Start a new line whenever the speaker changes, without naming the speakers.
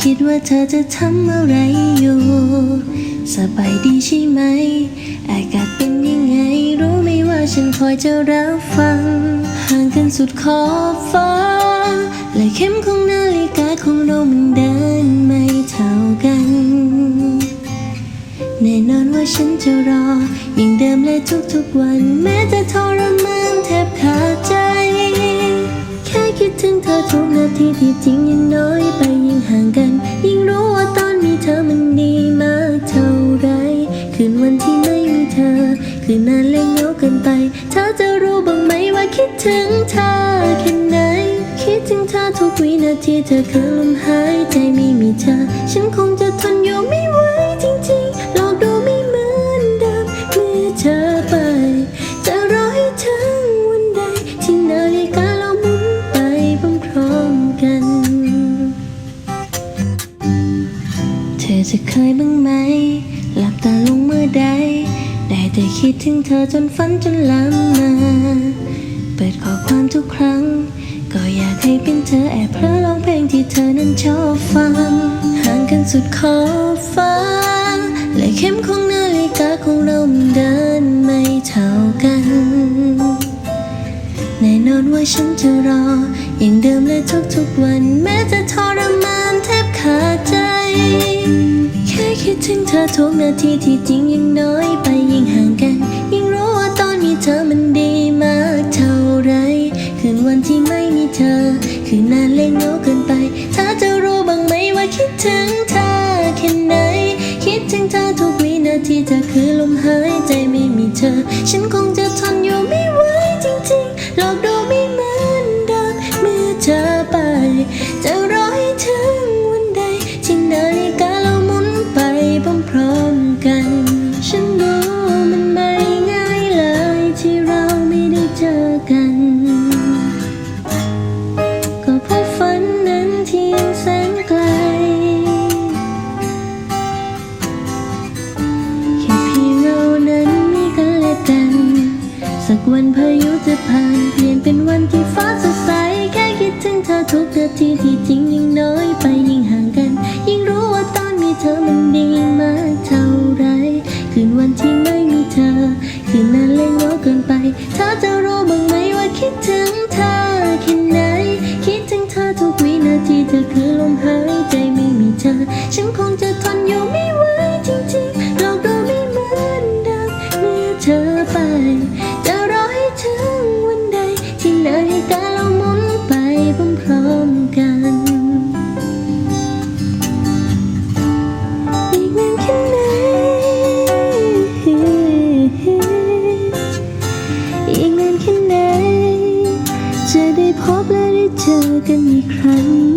คิดว่าเธอจะทำอะไรอยู่ สบายดีใช่ไหม อากาศเป็นยังไง รู้ไหมว่าฉันคอยจะรับฟัง ห่างกันสุดขอบฟ้า และเข็มของนาฬิกาของเรามันเดินไม่เท่ากัน แน่นอนว่าฉันจะรอ อย่างเดิมและทุกๆวัน แม้จะทรมานแทบขาดใจ แค่คิดถึงเธอทุกนาทีที่จริงยังน้อยไป ห่างกัน ยิ่งรู้ว่าตอนมีเธอมันดีมากเท่าไร คืนวันที่ไม่มีเธอ คืนนั้นเละเงาเกินไป เธอจะรู้บ้างไหมว่าคิดถึงเธอแค่ไหน คิดถึงเธอทุกวินาทีเธอคือลมหายใจไม่มีเธอ ฉันคงจะ ไหม หลับตาลงเมื่อใด ได้แต่คิดถึงเธอจนฝันจนล้ำมาเปิดข้อความทุกครั้ง ก็อยากให้เป็นเธอแอบเพลอร้องเพลงที่เธอนั้นชอบฟัง ห่างกันสุดขอบฟ้า และเข็มของนาฬิกาของเรามันเดินไม่เท่ากัน แน่นอนว่าฉันจะรอ อย่างเดิมและทุกๆวันแม้จะทรมานแทบขาด คิดถึงเธอทุกนาทีที่จริงยังน้อยไปยิ่งห่างกัน ยิ่งรู้ว่าตอนมีเธอมันดีมากเท่าไรคืนวันที่ไม่มีเธอ คือนานเละเงาเกินไปเธอจะรู้บ้างไหมว่าคิดถึงเธอแค่ไหน คิดถึงเธอทุกวินาทีเธอคือลมหายใจไม่มีเธอ ฉันคง สักวันพายุจะผ่านเปลี่ยนเป็นวันที่ฟ้าสดใส แค่คิดถึงเธอทุกนาทีที่จริงยิ่งน้อยไปยิ่งห่างกัน ยิ่งรู้ว่าตอนมีเธอมันดีมากเท่าไร คืนวันที่ไม่มีเธอ คืนนั้นเลยเหงาเกินไป เธอจะรู้บ้างไหมว่าคิดถึงเธอแค่ไหน คิดถึงเธอทุกวินาทีเธอคือลมหายใจไม่มีเธอ ฉันคงจะทนอยู่ไม่ พร้อมกันอีกนานแค่ไหนอีกนานแค่ไหนจะได้พบและได้เจอกันอีกครั้ง